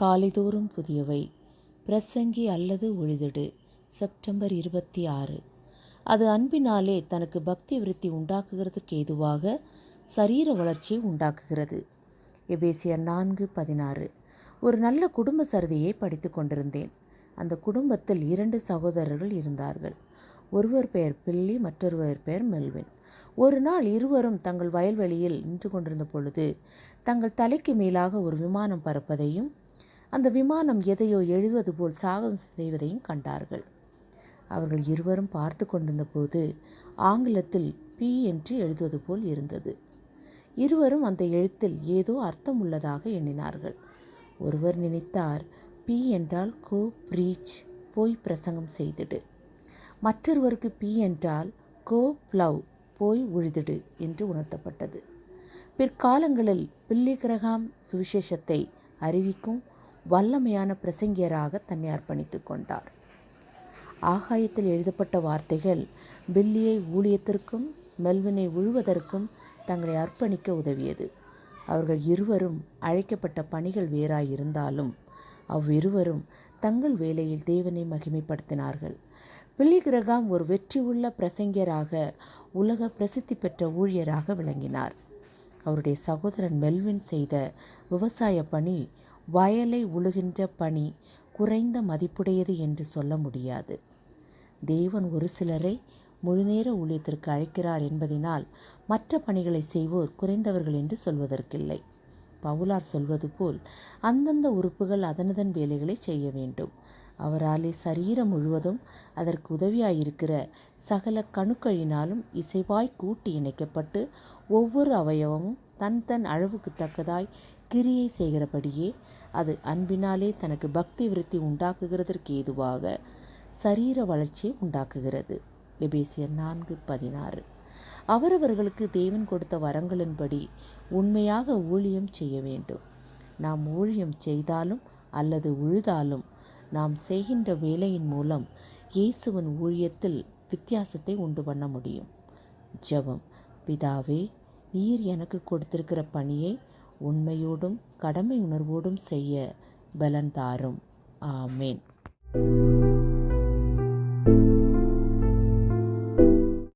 காலைதோறும் புதியவை. பிரசங்கி அல்லது உழுதிடு. செப்டம்பர் இருபத்தி ஆறு. அது அன்பினாலே தனக்கு பக்தி விருத்தி உண்டாக்குகிறதுக்கு ஏதுவாக சரீர வளர்ச்சியை உண்டாக்குகிறது. எபேசியர் நான்கு பதினாறு. ஒரு நல்ல குடும்ப சரதியை படித்து கொண்டிருந்தேன். அந்த குடும்பத்தில் இரண்டு சகோதரர்கள் இருந்தார்கள். ஒருவர் பெயர் பில்லி மற்றொருவர் பெயர் மெல்வின். ஒரு நாள் இருவரும் தங்கள் வயல்வெளியில் நின்று கொண்டிருந்த பொழுது தங்கள் தலைக்கு மேலாக ஒரு விமானம் பறப்பதையும் அந்த விமானம் எதையோ எழுதுவது போல் சாகசம் செய்வதையும் கண்டார்கள். அவர்கள் இருவரும் பார்த்து கொண்டிருந்த போது ஆங்கிலத்தில் பி என்று எழுதுவது போல் இருந்தது. இருவரும் அந்த எழுத்தில் ஏதோ அர்த்தம் உள்ளதாக எண்ணினார்கள். ஒருவர் நினைத்தார் பி என்றால் கோ ப்ரீச் போய் பிரசங்கம் செய்திடு. மற்றொருவருக்கு பி என்றால் கோ ப்ளவ் போய் உழுதிடு என்று உணர்த்தப்பட்டது. பிற்காலங்களில் பில்லி கிரகாம் சுவிசேஷத்தை அறிவிக்கும் வல்லமையான பிரசங்கியராக தன்னை அர்ப்பணித்துக் கொண்டார். ஆகாயத்தில் எழுதப்பட்ட வார்த்தைகள் பில்லியை ஊழியத்திற்கும் மெல்வினை உழுவதற்கும் தங்களை அர்ப்பணிக்க உதவியது. அவர்கள் இருவரும் அழைக்கப்பட்ட பணிகள் வேறாயிருந்தாலும் அவ்விருவரும் தங்கள் வேலையில் தேவனை மகிமைப்படுத்தினார்கள். பில்லி கிரகாம் ஒரு வெற்றியுள்ள பிரசங்கியராக உலக பிரசித்தி பெற்ற ஊழியராக விளங்கினார். அவருடைய சகோதரன் மெல்வின் செய்த விவசாய பணி வயலை உழுகின்ற பணி குறைந்த மதிப்புடையது என்று சொல்ல முடியாது. தேவன் ஒரு சிலரை முழுநேர ஊழியத்திற்கு அழைக்கிறார் என்பதினால் மற்ற பணிகளை செய்வோர் குறைந்தவர்கள் என்று சொல்வதற்கில்லை. பவுலார் சொல்வது போல் அந்தந்த உறுப்புகள் அதனதன் வேலைகளை செய்ய வேண்டும். அவராலே சரீரம் முழுவதும் அதற்கு உதவியாயிருக்கிற சகல கணுக்களினாலும் இசைவாய் கூட்டி இணைக்கப்பட்டு ஒவ்வொரு அவயவமும் தன் தன் அளவுக்கு தக்கதாய் கிரியை செய்கிறபடியே அது அன்பினாலே தனக்கு பக்தி விருத்தி உண்டாக்குகிறதற்கு ஏதுவாக சரீர வளர்ச்சியை உண்டாக்குகிறது. எபேசியர் நான்கு பதினாறு. அவரவர்களுக்கு தேவன் கொடுத்த வரங்களின்படி உண்மையாக ஊழியம் செய்ய வேண்டும். நாம் ஊழியம் செய்தாலும் அல்லது உழுதாலும் நாம் செய்கின்ற வேலையின் மூலம் இயேசுவின் ஊழியத்தில் வித்தியாசத்தை உண்டு பண்ண முடியும். ஜெபம். பிதாவே நீர் எனக்கு கொடுத்திருக்கிற பணியை உண்மையோடும் கடமை உணர்வோடும் செய்ய பலன் தாரும். ஆமேன்.